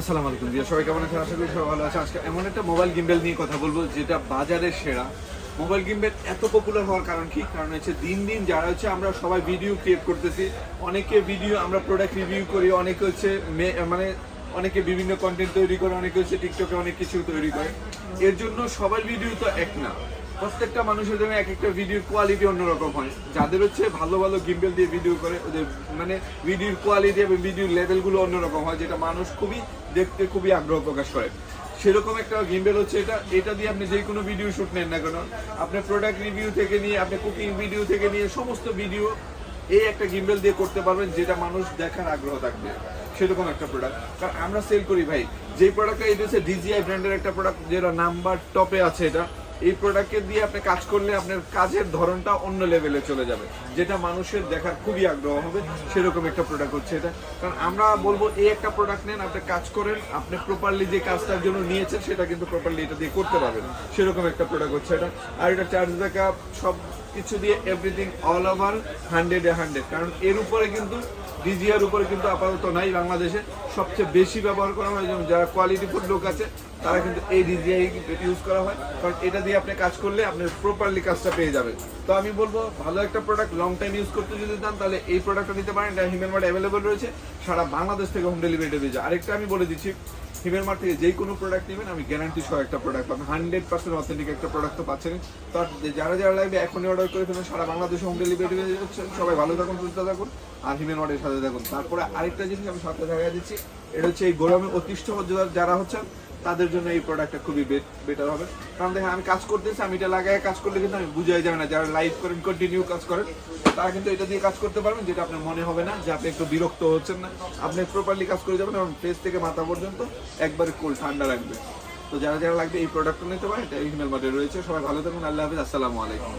আসসালামু আলাইকুম দিয়া সবাই কেমন আছেন? আশা করি সবাই ভালো আছে আজকে এমন একটা মোবাইল গিম্বেল নিয়ে কথা বলব, যেটা বাজারের সেরা। মোবাইল গিম্বেল এত পপুলার হওয়ার কারণ কি? কারণ হচ্ছে দিন দিন যারা হচ্ছে আমরা সবাই ভিডিও ক্রিয়েট করতেছি, অনেকে ভিডিও আমরা প্রোডাক্ট রিভিউ করি, অনেকে হচ্ছে মানে অনেকে বিভিন্ন কন্টেন্ট তৈরি করে, অনেকে হচ্ছে টিকটকে অনেক কিছু তৈরি করে। এর জন্য সবার ভিডিও তো এক না। প্রত্যেকটা মানুষের জন্য এক একটা ভিডিওর কোয়ালিটি অন্যরকম হয়। যাদের হচ্ছে ভালো ভালো গিম্বেল দিয়ে ভিডিও করে, ওদের মানে ভিডিওর কোয়ালিটি এবং ভিডিওর লেভেলগুলো অন্যরকম হয়, যেটা মানুষ খুবই দেখতে খুবই আগ্রহ প্রকাশ করে। সেরকম একটা গিম্বেল হচ্ছে এটা। এটা দিয়ে আপনি যে কোনো ভিডিও শুট নেন না কেন, আপনি প্রোডাক্ট রিভিউ থেকে নিয়ে, আপনি কুকিং ভিডিও থেকে নিয়ে সমস্ত ভিডিও এই একটা গিম্বেল দিয়ে করতে পারবেন, যেটা মানুষ দেখার আগ্রহ থাকবে। সেরকম একটা প্রোডাক্ট কারণ আমরা সেল করি ভাই যে প্রোডাক্টটা এটা হচ্ছে ডিজিআই ব্র্যান্ডের একটা প্রোডাক্ট যেটা নাম্বার টপে আছে এটা। এই প্রোডাক্টকে দিয়ে আপনি কাজ করলে আপনার কাজের ধরনটা অন্য লেভেলে চলে যাবে। যেটা মানুষের দেখার খুবই আগ্রহ হবে, সেরকম একটা প্রোডাক্ট হচ্ছে এটা। কারণ আমরা বলব, এই একটা প্রোডাক্ট নেন, আপনি কাজ করেন, আপনি প্রপারলি যে কাজটার জন্য নিয়েছেন, সেটা কিন্তু প্রপারলি এটা দিয়ে করতে পারবেন। সেরকম একটা প্রোডাক্ট হচ্ছে এটা। আর এটা চার্জ ব্যাকআপ সব কিছু দিয়ে এভরিথিং অল ওভার হান্ড্রেড এ হান্ড্রেড কারণ এর উপরে কিন্তু ডিজিআর উপরে কিন্তু আপাতত নাই বাংলাদেশে। সবচেয়ে বেশি ব্যবহার করা হয় যেমন যারা কোয়ালিটি ফুড লোক আছে, তারা কিন্তু এই ডিজিআই ইউজ করা হয়। কারণ এটা দিয়ে আপনি কাজ করলে আপনি প্রপারলি কাজটা পেয়ে যাবেন। তো আমি বলব, ভালো একটা প্রোডাক্ট লং টাইম ইউজ করতে যদি চান, তাহলে এই প্রোডাক্টটা নিতে পারেন। এটা হিমেল মার্ট অ্যাভেলেবল রয়েছে। সারা বাংলাদেশ থেকে হোম ডেলিভারি যায় আরেকটা আমি বলে দিচ্ছি হিমেল মার্ট থেকে যে কোনো প্রোডাক্ট নেবেন, আমি গ্যারান্টি সহ একটা প্রোডাক্ট পাবেন। হান্ড্রেড পার্সেন্ট অথেন্টিক একটা প্রোডাক্ট তো পাচ্ছেন। তো যারা যারা লাগবে এখনই অর্ডার করে ফেলুন সারা বাংলাদেশে হোম ডেলিভারি হচ্ছে সবাই ভালো থাকুন, সুস্থ থাকুন, আর হিমের মার্টের সাথে থাকুন। তারপরে আরেকটা জিনিস আমি সাথে দেখা দিচ্ছি, এটা হচ্ছে এই গরমে অতিষ্ঠ যারা হচ্ছেন তাদের জন্য এই প্রোডাক্টটা খুবই বেটার হবে। কারণ দেখেন, আমি কাজ করতেছি, আমি এটা লাগায় কাজ করলে কিন্তু আমি বুঝাই যাবে না, যারা লাইভ করেন কন্টিনিউ কাজ করেন, তারা কিন্তু এটা দিয়ে কাজ করতে পারবেন, যেটা আপনার মনে হবে না, যে আপনি একটু বিরক্ত হচ্ছেন না। আপনি প্রপারলি কাজ করে যাবেন এবং ফেস থেকে মাথা পর্যন্ত একবারে কোল ঠান্ডা রাখবে তো যারা যারা লাগবে এই প্রোডাক্টটা নিতে পারেন, এটা ইমেল মাঠে রয়েছে। সবাই ভালো থাকুন আল্লাহ হাফিজ, আসসালামু আলাইকুম।